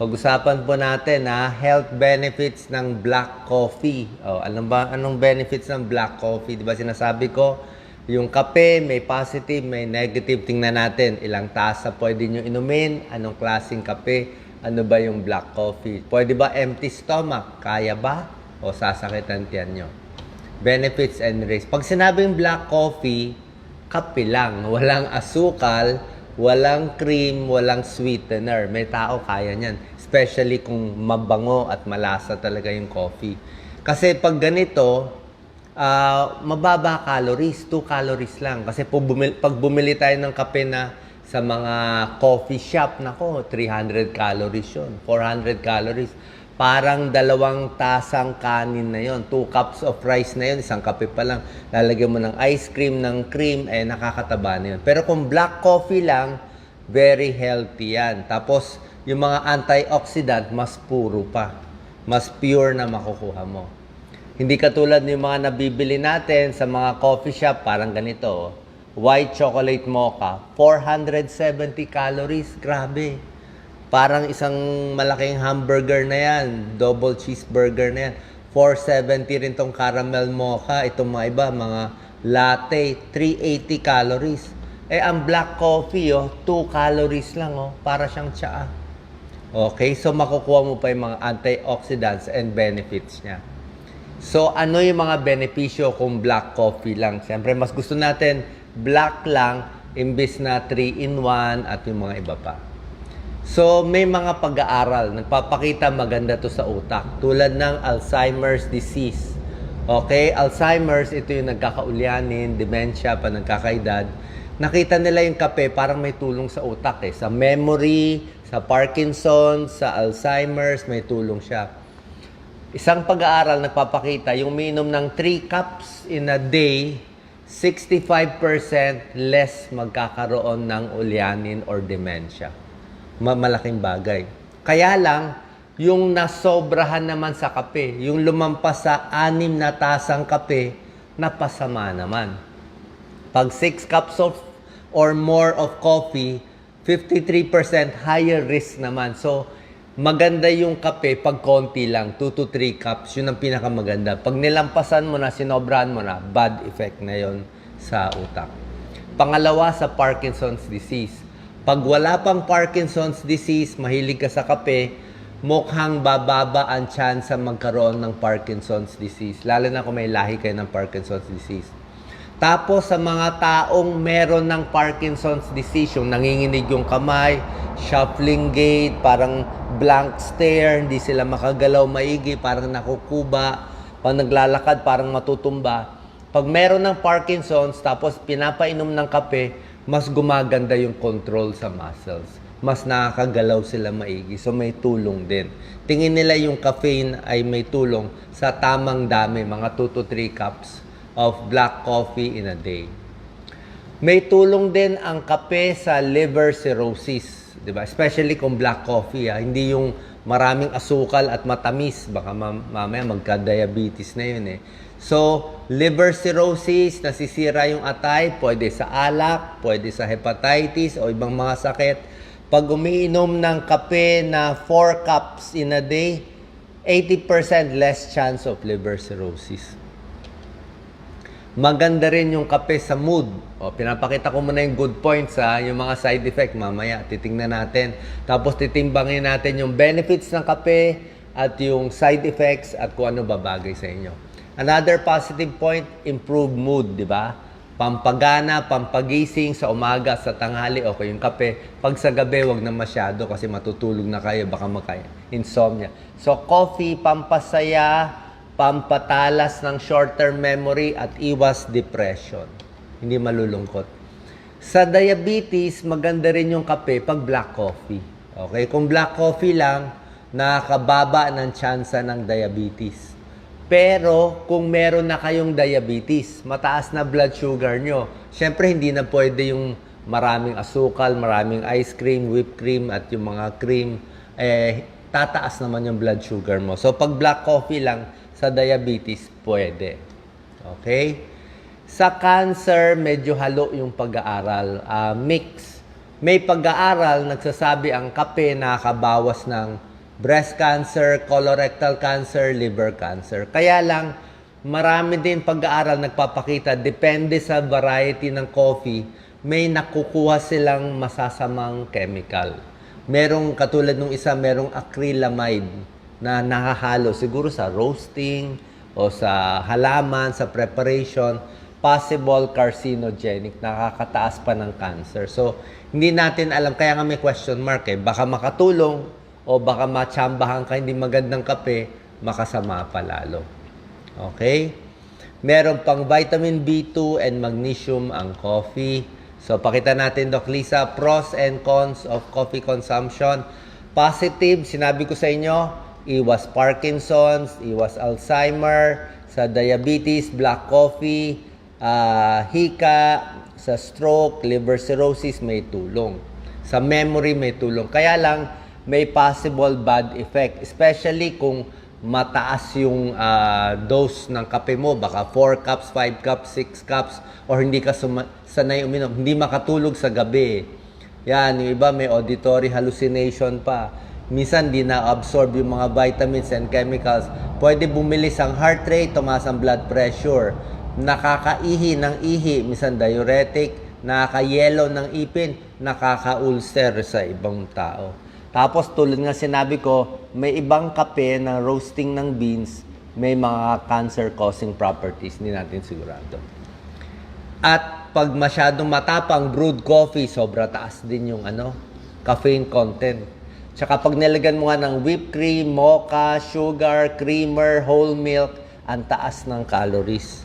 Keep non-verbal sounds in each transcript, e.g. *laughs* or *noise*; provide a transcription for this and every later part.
Pag-usapan po natin na health benefits ng black coffee. Oh, ano ba anong benefits ng black coffee? 'Di ba sinasabi ko, yung kape may positive, may negative. Tingnan natin ilang tasa pwede nyo inumin, anong klaseng kape, ano ba yung black coffee. Pwede ba empty stomach? Kaya ba? O sasakit ang tiyan nyo? Benefits and risks. Pag sinabing black coffee, kape lang. Walang asukal, walang cream, walang sweetener. May tao kaya niyan. Especially kung mabango at malasa talaga yung coffee. Kasi pag ganito, ah, mababa calories, 2 calories lang. Kasi po bumili, pag bumili tayo ng kape na sa mga coffee shop, nako, 300 calories yun, 400 calories. Parang dalawang tasang kanin na yon, 2 cups of rice na yon, isang kape pa lang. Lalagyan mo ng ice cream, ng cream, eh nakakataba na yun. Pero kung black coffee lang, very healthy yan. Tapos, yung mga antioxidant, mas puro pa. Mas pure na makukuha mo. Hindi katulad ng mga nabibili natin sa mga coffee shop, parang ganito. oh. White chocolate mocha, 470 calories. Grabe. Parang isang malaking hamburger na yan. Double cheeseburger na yan. 470 rin tong caramel mocha. Itong mga iba, mga latte, 380 calories. Eh, ang black coffee, oh, 2 calories lang, oh. Para siyang tsaa. Okay? So, makukuha mo pa yung mga antioxidants and benefits niya. So, ano yung mga benepisyo kung black coffee lang? Siyempre, mas gusto natin black lang imbis na 3-in-1 at yung mga iba pa. So, may mga pag-aaral. Nagpapakita maganda to sa utak. Tulad ng Alzheimer's disease. Okay? Alzheimer's, ito yung nagkakaulyanin, dementia, pa nagkakaedad. Nakita nila yung kape, parang may tulong sa utak eh. Sa memory, sa Parkinson's, sa Alzheimer's, may tulong siya. Isang pag-aaral nagpapakita, yung minum ng 3 cups in a day, 65% less magkakaroon ng ulyanin or dementia. Ma- malaking bagay. Kaya lang, yung nasobrahan naman sa kape, yung lumampas sa anim na tasang kape, napasama naman. Pag 6 cups of or more of coffee, 53% higher risk naman. So, maganda yung kape pag konti lang, 2 to 3 cups, yun ang pinakamaganda. Pag nilampasan mo na, sinobrahan mo na, bad effect na yon sa utak. Pangalawa, sa Parkinson's disease. Pag wala pang Parkinson's disease, mahilig ka sa kape, mukhang bababa ang chance magkaroon ng Parkinson's disease. Lalo na kung may lahi kayo ng Parkinson's disease. Tapos sa mga taong meron ng Parkinson's disease, yung nanginginig yung kamay, shuffling gait, parang blank stare, hindi sila makagalaw maigi, parang nakukuba, pag naglalakad parang matutumba. Pag meron ng Parkinson's, tapos pinapainom ng kape, mas gumaganda yung control sa muscles. Mas nakakagalaw sila maigi. So may tulong din. Tingin nila yung caffeine ay may tulong sa tamang dami, mga 2 to 3 cups of black coffee in a day. May tulong din ang kape sa liver cirrhosis, 'di ba? Especially kung black coffee, ah. hindi yung maraming asukal at matamis, baka mam- mamaya magka-diabetes na 'yun eh. So, liver cirrhosis, nasisira yung atay, pwede sa alak, pwede sa hepatitis o ibang mga sakit. Pag umiinom ng kape na 4 cups in a day, 80% less chance of liver cirrhosis. Maganda rin yung kape sa mood. O, pinapakita ko muna yung good points ha, yung mga side effect mamaya titingnan natin. Tapos titimbangin natin yung benefits ng kape at yung side effects at kung ano babagay sa inyo. Another positive point, improve mood, di ba? Pampagana, pampagising sa umaga, sa tanghali, okay yung kape. Pag sa gabi, wag na masyado kasi matutulog na kayo, baka makaya. Insomnia. So, coffee, pampasaya, pampatalas ng short-term memory at iwas depression. Hindi malulungkot. Sa diabetes, maganda rin yung kape pag black coffee. Okay? Kung black coffee lang, nakakababa ng tsansa ng diabetes. Pero kung meron na kayong diabetes, mataas na blood sugar nyo, syempre hindi na pwede yung maraming asukal, maraming ice cream, whipped cream, at yung mga cream, eh, tataas naman yung blood sugar mo. So, pag black coffee lang, sa diabetes, pwede. Okay? Sa cancer, medyo halo yung pag-aaral. Ah, mix. May pag-aaral, nagsasabi ang kape nakakabawas ng breast cancer, colorectal cancer, liver cancer. Kaya lang, marami din pag-aaral nagpapakita, depende sa variety ng coffee, may nakukuha silang masasamang chemical. Merong katulad nung isa, merong acrylamide na nakahalo siguro sa roasting o sa halaman, sa preparation, possible carcinogenic, nakakataas pa ng cancer. So, hindi natin alam, kaya nga may question mark eh, baka makatulong o baka matsambahan ka hindi magandang kape, makasama pa lalo. Okay? Meron pang vitamin B2 and magnesium ang coffee. So, pakita natin, Doc Lisa, pros and cons of coffee consumption. Positive, sinabi ko sa inyo, iwas Parkinson's, iwas Alzheimer, sa diabetes, black coffee, ah, hika, sa stroke, liver cirrhosis, may tulong. Sa memory, may tulong. Kaya lang, may possible bad effect. Especially kung mataas yung ah, dose ng kape mo, baka 4 cups, 5 cups, 6 cups, or hindi ka sanay uminom, hindi makatulog sa gabi. Yan, yung iba may auditory hallucination pa. Minsan di na-absorb yung mga vitamins and chemicals. Pwede bumilis ang heart rate, tumaas ang blood pressure. Nakakaihi ng ihi, minsan diuretic, nakaka-yellow ng ipin, nakaka-ulcer sa ibang tao. Tapos tulad nga sinabi ko, may ibang kape na roasting ng beans, may mga cancer-causing properties, hindi natin sigurado. At pag masyadong matapang brewed coffee, sobra taas din yung ano, caffeine content. Tsaka pag nilagyan mo nga ng whipped cream, mocha, sugar, creamer, whole milk, ang taas ng calories.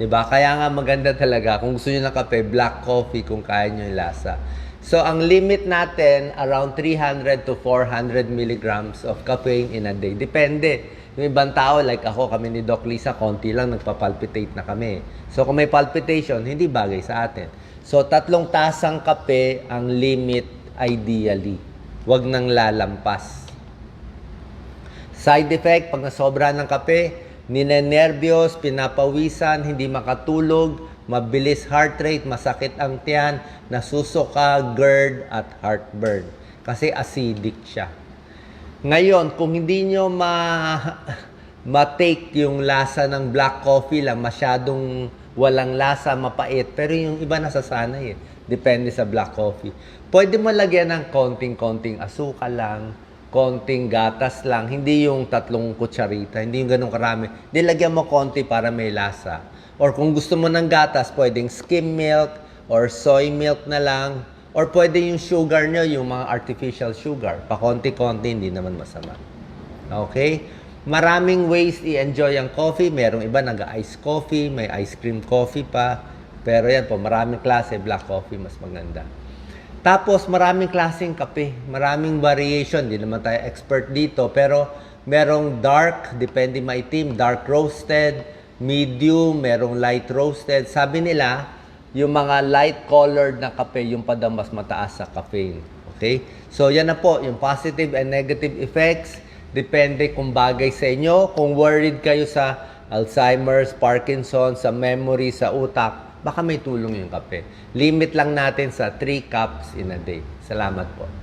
'Di ba? Kaya nga maganda talaga kung gusto niyo ng kape, black coffee kung kaya niyo yung lasa. So ang limit natin around 300 to 400 milligrams of caffeine in a day. Depende. Yung ibang tao, like ako, kami ni Doc Lisa, konti lang nagpa-palpitate na kami. So kung may palpitation, hindi bagay sa atin. So tatlong tasang kape ang limit ideally. Huwag nang lalampas. Side effect, pag nasobra ng kape, ninenervyos, pinapawisan, hindi makatulog, mabilis heart rate, masakit ang tiyan, nasusuka, GERD, at heartburn. Kasi acidic siya. Ngayon, kung hindi nyo ma *laughs* ma-take yung lasa ng black coffee lang, masyadong walang lasa, mapait, pero yung iba nasasanay eh. Depende sa black coffee. Pwede mo lagyan ng konting-konting asukal lang, konting gatas lang, hindi yung tatlong kutsarita, hindi yung ganun karami. Di lagyan mo konti para may lasa. Or kung gusto mo ng gatas, pwedeng skim milk or soy milk na lang. Or pwede yung sugar nyo, yung mga artificial sugar. Pa-konti-konti, hindi naman masama. Okay? Maraming ways i-enjoy ang coffee. Merong iba nag-ice coffee, may ice cream coffee pa. Pero yan po, maraming klase, black coffee mas maganda. Tapos maraming klaseng kape, maraming variation, hindi naman tayo expert dito, pero merong dark, depende maitim, dark roasted, medium, merong light roasted. Sabi nila, yung mga light colored na kape, yung pa daw mas mataas sa caffeine. Okay? So yan na po, yung positive and negative effects, depende kung bagay sa inyo. Kung worried kayo sa Alzheimer's, Parkinson's, sa memory, sa utak, baka may tulong yung kape. Limit lang natin sa 3 cups in a day. Salamat po.